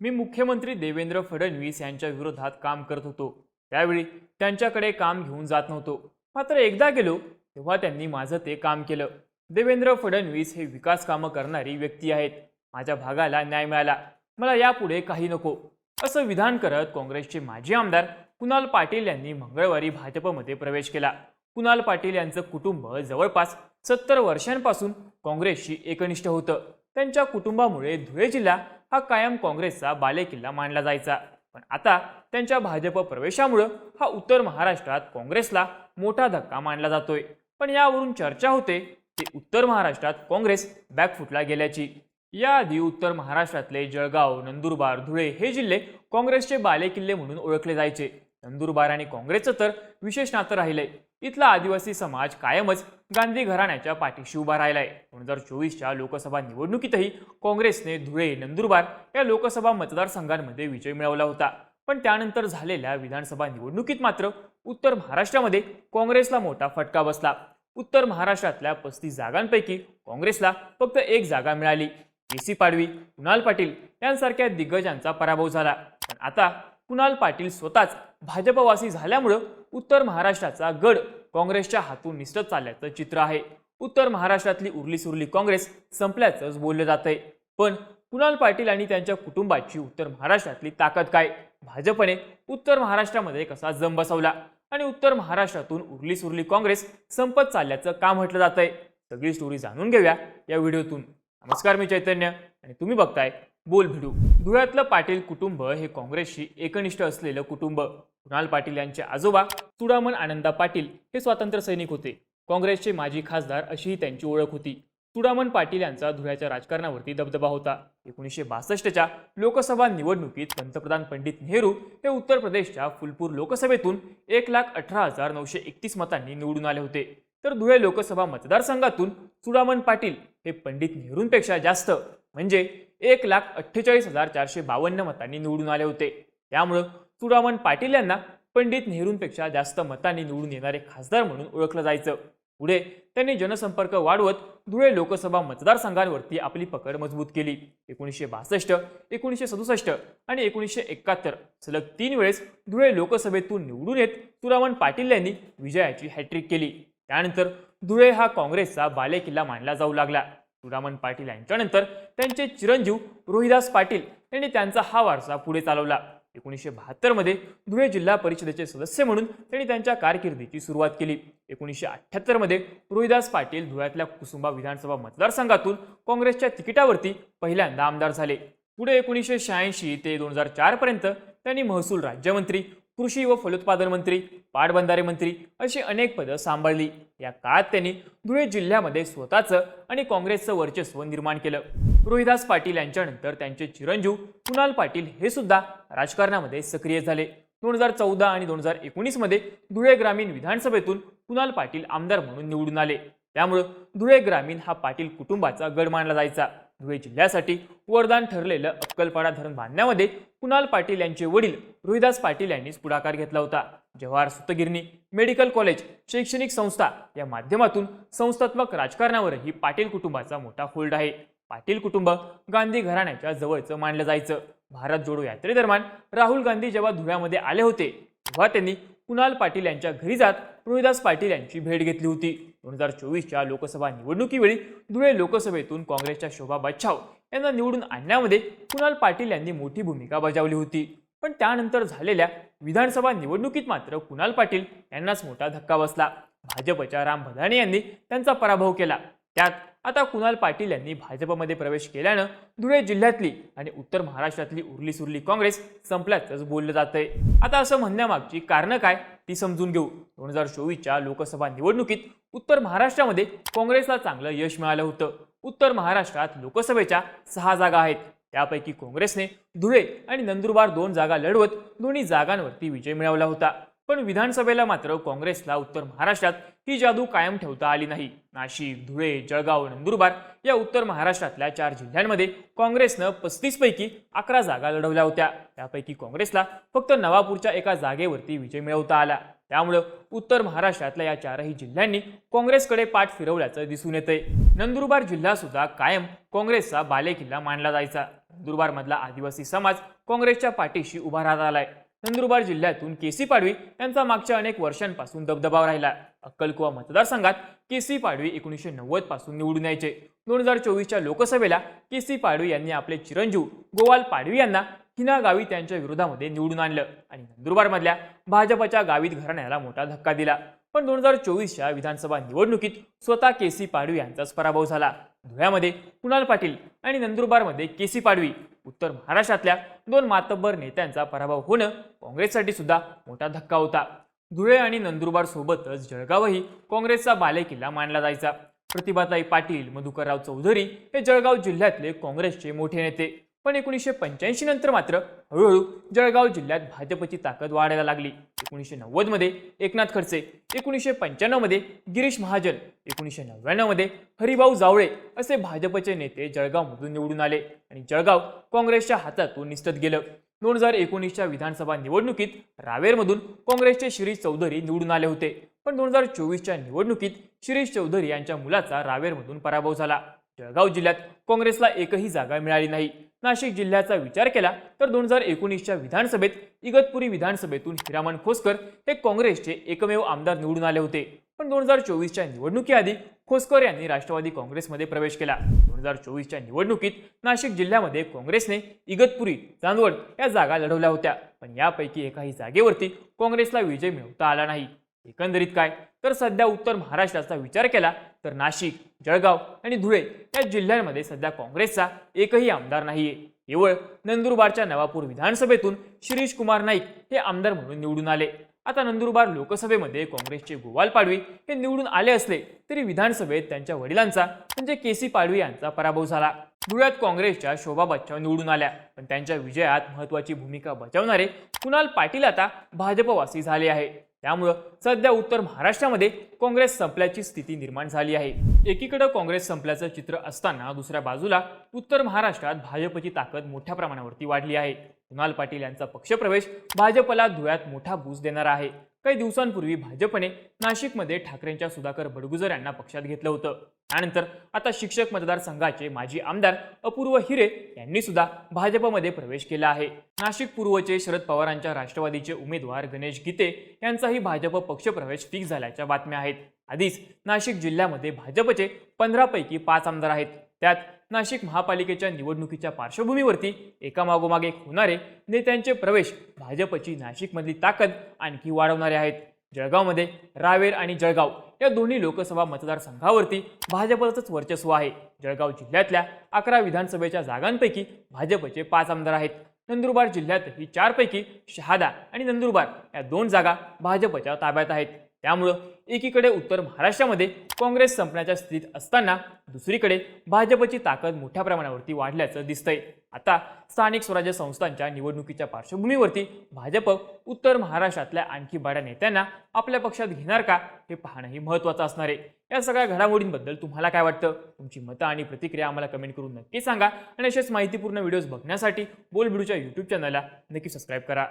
मी मुख्यमंत्री देवेंद्र फडणवीस यांच्या विरोधात काम करत होतो. त्यावेळी त्यांच्याकडे काम घेऊन जात नव्हतो. मात्र एकदा गेलो तेव्हा त्यांनी माझं ते काम केलं. देवेंद्र फडणवीस हे विकास कामं करणारी व्यक्ती आहेत. माझ्या भागाला न्याय मिळाला. मला यापुढे काही नको. असं विधान करत काँग्रेसचे माजी आमदार कुणाल पाटील यांनी मंगळवारी भाजपमध्ये प्रवेश केला. कुणाल पाटील यांचं कुटुंब जवळपास सत्तर वर्षांपासून काँग्रेसशी एकनिष्ठ होतं. त्यांच्या कुटुंबामुळे धुळे जिल्हा हा कायम काँग्रेसचा बालेकिल्ला मानला जायचा. पण आता त्यांच्या भाजप प्रवेशामुळं हा उत्तर महाराष्ट्रात काँग्रेसला मोठा धक्का मानला जातोय. पण यावरून चर्चा होते की उत्तर महाराष्ट्रात काँग्रेस बॅकफुटला गेल्याची. याआधी उत्तर महाराष्ट्रातले जळगाव नंदुरबार धुळे हे जिल्हे काँग्रेसचे बालेकिल्ले म्हणून ओळखले जायचे. नंदुरबार आणि काँग्रेसचं तर विशेष नातं राहिलंय. इथला आदिवासी समाज कायमच गांधी घराण्याच्या पाठीशी उभा राहिलाय. दोन हजार चोवीसच्या लोकसभा निवडणुकीतही काँग्रेसने धुळे नंदुरबार या लोकसभा मतदारसंघांमध्ये विजय मिळवला होता. पण त्यानंतर झालेल्या विधानसभा निवडणुकीत मात्र उत्तर महाराष्ट्रामध्ये काँग्रेसला मोठा फटका बसला. उत्तर महाराष्ट्रातल्या पस्तीस जागांपैकी काँग्रेसला फक्त एक जागा मिळाली. केसी पाडवी कुणाल पाटील यांसारख्या दिग्गजांचा पराभव झाला. पण आता कुणाल पाटील स्वतःच भाजपवासी झाल्यामुळं उत्तर महाराष्ट्राचा गड काँग्रेसच्या हातून निसटत चालल्याचं चित्र आहे. उत्तर महाराष्ट्रातली उरली सुरली काँग्रेस संपल्याचंच बोललं जातंय. पण कुणाल पाटील आणि त्यांच्या कुटुंबाची उत्तर महाराष्ट्रातली ताकद काय? भाजपने उत्तर महाराष्ट्रामध्ये कसा जम बसवला आणि उत्तर महाराष्ट्रातून उरली सुरली काँग्रेस संपत चालल्याचं का म्हटलं जातंय? सगळी स्टोरी जाणून घेऊया या व्हिडिओतून. नमस्कार मी चैतन्य आणि तुम्ही बघताय बोल भिडू. धुळ्यातलं पाटील कुटुंब हे काँग्रेसशी एकनिष्ठ असलेलं कुटुंब. कुणाल पाटील यांचे आजोबा चुडामण आनंदा पाटील हे स्वातंत्र्य सैनिक होते. काँग्रेसचे माजी खासदार अशीही त्यांची ओळख होती. चुडामण पाटील यांचा धुळ्याच्या राजकारणावरती दबदबा होता. एकोणीसशे बासष्टच्या लोकसभा निवडणुकीत पंतप्रधान पंडित नेहरू हे उत्तर प्रदेशच्या फुलपूर लोकसभेतून एक लाख अठरा हजार नऊशे एकतीस मतांनी निवडून आले होते. तर धुळे लोकसभा मतदारसंघातून चुडामण पाटील हे पंडित नेहरूंपेक्षा जास्त म्हणजे एक लाख अठ्ठेचाळीस हजार चारशे बावन्न मतांनी निवडून आले होते. त्यामुळं चुडामण पाटील यांना पंडित नेहरूंपेक्षा जास्त मतांनी निवडून येणारे खासदार म्हणून ओळखलं जायचं. पुढे त्यांनी जनसंपर्क वाढवत धुळे लोकसभा मतदारसंघांवरती आपली पकड मजबूत केली. एकोणीसशे बासष्ट एकोणीसशे सदुसष्ट आणि एकोणीसशे एकाहत्तर सलग तीन वेळेस धुळे लोकसभेतून निवडून येत तुरामण पाटील यांनी विजयाची हॅट्रिक केली. त्यानंतर धुळे हा काँग्रेसचा बालेकिल्ला मानला जाऊ लागला. तुरामन पाटील यांच्यानंतर त्यांचे चिरंजीव रोहिदास पाटील यांनी त्यांचा हा वारसा पुढे चालवला. एकोणीसशे बहात्तरमध्ये धुळे जिल्हा परिषदेचे सदस्य म्हणून त्यांनी त्यांच्या कारकिर्दीची सुरुवात केली. एकोणीसशे अठ्ठ्याहत्तरमध्ये रोहिदास पाटील धुळ्यातल्या कुसुंबा विधानसभा मतदारसंघातून काँग्रेसच्या तिकिटावरती पहिल्यांदा आमदार झाले. पुढे एकोणीसशे शहाऐंशी ते दोन हजार चारपर्यंत त्यांनी महसूल राज्यमंत्री कृषी व फलोत्पादन मंत्री पाटबंधारे मंत्री अशी अनेक पदं सांभाळली. या काळात त्यांनी धुळे जिल्ह्यामध्ये स्वतःचं आणि काँग्रेसचं वर्चस्व निर्माण केलं. रोहिदास पाटील यांच्यानंतर त्यांचे चिरंजीव कुणाल पाटील हे सुद्धा राजकारणामध्ये सक्रिय झाले. दोन हजार चौदा आणि दोन हजार एकोणीसमध्ये धुळे ग्रामीण विधानसभेतून कुणाल पाटील आमदार म्हणून निवडून आले. त्यामुळं धुळे ग्रामीण हा पाटील कुटुंबाचा गड मानला जायचा. धुळे जिल्ह्यासाठी वरदान ठरलेलं अक्कलपाडा धरण बांधण्यामध्ये कुणाल पाटील यांचे वडील रोहिदास पाटील यांनीच पुढाकार घेतला होता. जवाहर सुतगिरणी मेडिकल कॉलेज शैक्षणिक संस्था या माध्यमातून संस्थात्मक राजकारणावरही पाटील कुटुंबाचा मोठा होल्ड आहे. पाटील कुटुंब गांधी घराण्याच्या जवळचं मानलं जायचं. भारत जोडो यात्रेदरम्यान राहुल गांधी जेव्हा धुळ्यामध्ये आले होते तेव्हा त्यांनी कुणाल पाटील यांच्या घरी जात रोहिदास पाटील यांची भेट घेतली होती. दोन हजार चोवीसच्या लोकसभा निवडणुकीवेळी धुळे लोकसभेतून काँग्रेसच्या शोभा बच्छाव यांना निवडून आणण्यामध्ये कुणाल पाटील यांनी मोठी भूमिका बजावली होती. पण त्यानंतर झालेल्या विधानसभा निवडणुकीत मात्र कुणाल पाटील यांनाच मोठा धक्का बसला. भाजपच्या राम भदाणे यांनी त्यांचा पराभव केला. त्यात आता कुणाल पाटील यांनी भाजपमध्ये प्रवेश केल्यानं धुळे जिल्ह्यातली आणि उत्तर महाराष्ट्रातली उरली सुरली काँग्रेस संपल्याचंच बोललं जातंय. आता असं म्हणण्यामागची कारणं काय ती समजून घेऊ. दोन हजार चोवीसच्या लोकसभा निवडणुकीत उत्तर महाराष्ट्रामध्ये काँग्रेसला चांगलं यश मिळालं होतं. उत्तर महाराष्ट्रात लोकसभेच्या सहा जागा आहेत. त्यापैकी काँग्रेसने धुळे आणि नंदुरबार दोन जागा लढवत दोन्ही जागांवरती विजय मिळवला होता. पण विधानसभेला मात्र काँग्रेसला उत्तर महाराष्ट्रात ही जादू कायम ठेवता आली नाही. नाशिक धुळे जळगाव नंदुरबार या उत्तर महाराष्ट्रातल्या चार जिल्ह्यांमध्ये काँग्रेसनं पस्तीस पैकी अकरा जागा लढवल्या होत्या. त्यापैकी काँग्रेसला फक्त नवापूरच्या एका जागेवरती विजय मिळवता आला. त्यामुळं उत्तर महाराष्ट्रातल्या या चारही जिल्ह्यांनी काँग्रेसकडे पाठ फिरवल्याचं दिसून येतंय. नंदुरबार जिल्हा सुद्धा कायम काँग्रेसचा बालेकिल्ला मानला जायचा. नंदुरबारमधला आदिवासी समाज काँग्रेसच्या पाठीशी उभा राहत आलाय. नंदुरबार जिल्ह्यातून केसी पाडवी यांचा मागच्या अनेक वर्षांपासून दबदबा राहिला. अक्कलकुवा मतदारसंघात केसी पाडवी एकोणीसशे नव्वदपासून निवडून यायचे. दोन हजार चोवीसच्या लोकसभेला केसी पाडवी यांनी आपले चिरंजीव गोवाल पाडवी यांना हिना गावी त्यांच्या विरोधामध्ये निवडून आणलं आणि नंदुरबारमधल्या भाजपच्या गावित घराण्याला मोठा धक्का दिला. पण दोन हजार चोवीसच्या विधानसभा निवडणुकीत स्वतः केसी पाडवी यांचाच पराभव झाला. धुळ्यामध्ये कुणाल पाटील आणि नंदुरबारमध्ये केसी पाडवी उत्तर महाराष्ट्रातल्या दोन मातब्बर नेत्यांचा पराभव होणं काँग्रेससाठी सुद्धा मोठा धक्का होता. धुळे आणि नंदुरबार सोबतच जळगावही काँग्रेसचा बालेकिल्ला मानला जायचा. प्रतिभाताई पाटील मधुकरराव चौधरी हे जळगाव जिल्ह्यातले काँग्रेसचे मोठे नेते. पण एकोणीसशे पंच्याऐंशी नंतर मात्र हळूहळू जळगाव जिल्ह्यात भाजपची ताकद वाढायला लागली. एकोणीसशे नव्वदमध्ये एकनाथ खडसे एकोणीसशे पंच्याण्णवमध्ये गिरीश महाजन एकोणीसशे नव्याण्णवमध्ये हरिभाऊ जावळे असे भाजपचे नेते जळगावमधून निवडून आले आणि जळगाव काँग्रेसच्या हातातून निसटत गेलं. दोन हजार एकोणीसच्या विधानसभा निवडणुकीत रावेरमधून काँग्रेसचे शिरीष चौधरी निवडून आले होते. पण दोन हजार चोवीसच्या निवडणुकीत शिरीष चौधरी यांच्या मुलाचा रावेरमधून पराभव झाला. जळगाव जिल्ह्यात काँग्रेसला एकही जागा मिळाली नाही. नाशिक जिल्ह्याचा विचार केला तर दोन हजार एकोणीसच्या विधानसभेत इगतपुरी विधानसभेतून हिरामण खोसकर हे काँग्रेसचे एकमेव आमदार निवडून आले होते. पण दोन हजार चोवीसच्या निवडणुकीआधी खोसकर यांनी राष्ट्रवादी काँग्रेसमध्ये प्रवेश केला. दोन हजार चोवीसच्या निवडणुकीत नाशिक जिल्ह्यामध्ये काँग्रेसने इगतपुरी चांदवड या जागा लढवल्या होत्या. पण यापैकी एकाही जागेवरती काँग्रेसला विजय मिळवता आला नाही. एकंदरीत काय? तर सध्या उत्तर महाराष्ट्राचा विचार केला तर नाशिक जळगाव आणि धुळे या जिल्ह्यांमध्ये सध्या काँग्रेसचा एकही आमदार नाहीये. केवळ नंदुरबारच्या नवापूर विधानसभेतून शिरीष कुमार नाईक हे आमदार म्हणून निवडून आले. आता नंदुरबार लोकसभेमध्ये काँग्रेसचे गोवाल पाडवी हे निवडून आले असले तरी विधानसभेत त्यांच्या वडिलांचा म्हणजे केसी पाडवी यांचा पराभव झाला. धुळ्यात काँग्रेसच्या शोभा बच्चाव निवडून आल्या. पण त्यांच्या विजयात महत्वाची भूमिका बजावणारे कुणाल पाटील आता भाजपवासी झाले आहे. त्यामुळं सध्या उत्तर महाराष्ट्रामध्ये काँग्रेस संपल्याची स्थिती निर्माण झाली आहे. एकीकडे काँग्रेस संपल्याचं चित्र असताना दुसऱ्या बाजूला उत्तर महाराष्ट्रात भाजपची ताकद मोठ्या प्रमाणावरती वाढली आहे. कुणाल पाटील यांचा पक्षप्रवेश भाजपला धुळ्यात मोठा बूज देणार आहे. काही दिवसांपूर्वी भाजपने नाशिकमध्ये ठाकरेंच्या सुधाकर बडगुजर यांना पक्षात घेतलं होतं. त्यानंतर आता शिक्षक मतदारसंघाचे माजी आमदार अपूर्व हिरे यांनी सुद्धा भाजपमध्ये प्रवेश केला आहे. नाशिक पूर्वचे शरद पवारांच्या राष्ट्रवादीचे उमेदवार गणेश गीते यांचाही भाजप पक्षप्रवेश फिक्स झाल्याच्या बातम्या आहेत. आधीच नाशिक जिल्ह्यामध्ये भाजपचे पंधरापैकी पाच आमदार आहेत. त्यात नाशिक महापालिकेच्या निवडणुकीच्या पार्श्वभूमीवरती एकामागोमाग एक होणारे नेत्यांचे प्रवेश भाजपची नाशिकमधली ताकद आणखी वाढवणारे आहेत. जळगावमध्ये रावेर आणि जळगाव या दोन्ही लोकसभा मतदारसंघावरती भाजपचंच वर्चस्व आहे. जळगाव जिल्ह्यातल्या अकरा विधानसभेच्या जागांपैकी भाजपचे पाच आमदार आहेत. नंदुरबार जिल्ह्यातही चारपैकी शहादा आणि नंदुरबार या दोन जागा भाजपच्या ताब्यात आहेत. त्यामुळं एकीकडे उत्तर महाराष्ट्रामध्ये काँग्रेस संपण्याच्या स्थितीत असताना दुसरीकडे भाजपची ताकद मोठ्या प्रमाणावरती वाढल्याचं दिसतंय. आता स्थानिक स्वराज्य संस्थांच्या निवडणुकीच्या पार्श्वभूमीवरती भाजप उत्तर महाराष्ट्रातल्या आणखी बड्या नेत्यांना आपल्या पक्षात घेणार का हे पाहणंही महत्त्वाचं असणार आहे. या सगळ्या घडामोडींबद्दल तुम्हाला काय वाटतं? तुमची मतं आणि प्रतिक्रिया आम्हाला कमेंट करून नक्की सांगा आणि असेच माहितीपूर्ण व्हिडिओज बघण्यासाठी बोलबिडूच्या यूट्यूब चॅनलला नक्की सबस्क्राईब करा.